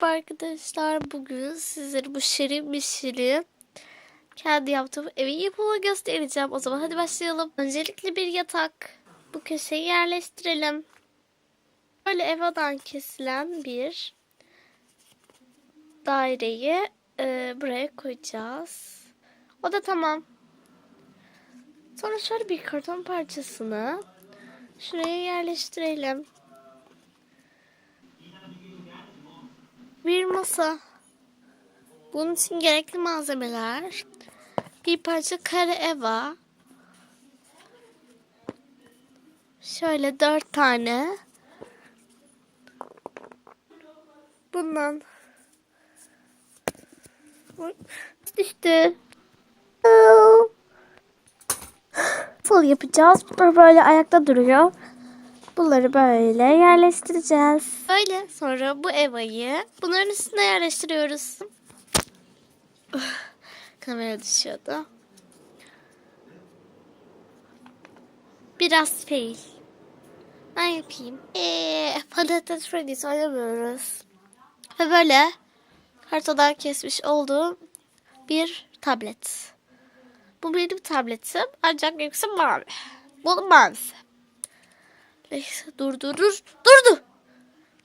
Arkadaşlar bugün sizlere bu şirin bir şirin kendi yaptığım evin yapımını göstereceğim. O zaman hadi başlayalım. Öncelikle bir yatak. Bu köşeyi yerleştirelim. Böyle evadan kesilen bir daireyi e, buraya koyacağız. O da tamam. Sonra şöyle bir karton parçasını şuraya yerleştirelim. Bir masa. Bunun için gerekli malzemeler. Bir parça kare eva. Şöyle dört tane. Bundan. Düştü. Fol yapacağız. Bunlar böyle ayakta duruyor. Bunları böyle yerleştireceğiz. Böyle sonra bu evayı bunların üstüne yerleştiriyoruz. Kamera düşüyordu. Biraz fail. Ben yapayım. Eee patates Freddy's oynamıyoruz. Ve böyle kartadan kesmiş olduğum bir tablet. Bu benim tabletim ancak benimkisi mavi. Bu mavisi. Neyse dur dur dur. Durdu.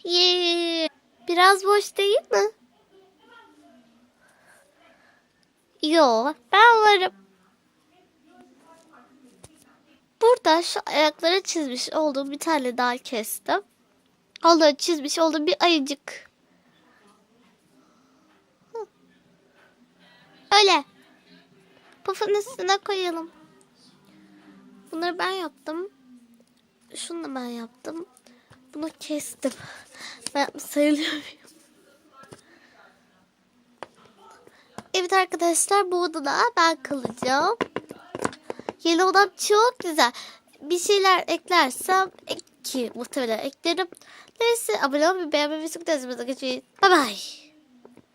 Yee. Biraz boş değil mi? Yo ben varım. Burada şu ayakları çizmiş olduğum bir tane daha kestim. Onları çizmiş olduğum bir ayıcık. Öyle. Pufun üstüne koyalım. Bunları ben yaptım. Şunu da ben yaptım. Bunu kestim. Ben sayılıyor muyum? Evet arkadaşlar bu odada ben kalacağım. Yeni odam çok güzel. Bir şeyler eklersem ek- ki muhtemelen eklerim. Neyse abone olmayı beğenmeyi ve sıkıntı Bye bye.